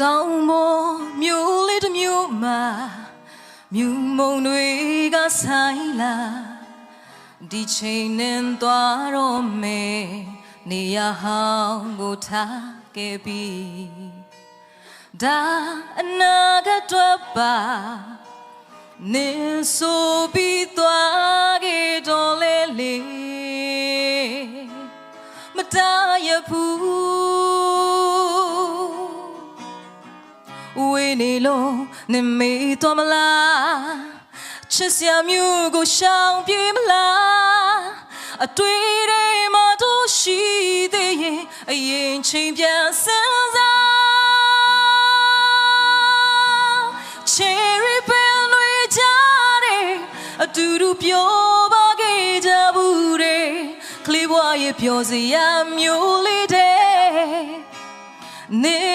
တောင်ပေါ်မြို့လေးတစ်မြို့မှာမြူမုံတွေကဆိုင်လာဒီချိန်နဲ့သွားတော့မယ်နေရဟောင်းကိုထားခဲ့ပြီဒါအနာဂတ်တော့ပါနေဆိုပြီးသွားခဲ့တော့လေလေမတရဘူး ဝေးနေလို့နေမေးတော့မလားချစ်စရာမျိုးကိုရှောင်ပြေးမလားအတွေ့တွေမှတို့ရှိသေးရင်အရင်ချိန်ပြန်စမ်းစား Cherry pen တွေကြတယ်အတူတူပြောပါခဲ့ကြဘူးတဲ့ကလေးဘွားရဲ့ပြောစရာမျိုးလေးတဲ့နေ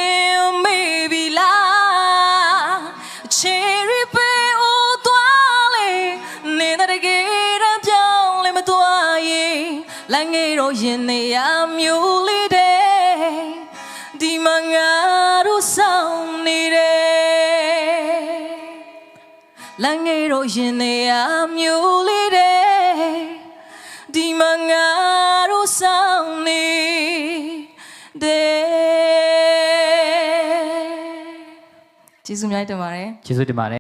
လိုက်ငယ်တော့ရင်နေရမျိုးလေးတဲ့ဒီမှာငါတို့ဆောင်နေတယ်လမ်းငယ်တော့ရင်နေရမျိုးလေးတဲ့ဒီမှာငါတို့ဆောင်နေတယ်ကျေးဇူးများတင်ပါတယ်ကျေးဇူးတင်ပါတယ်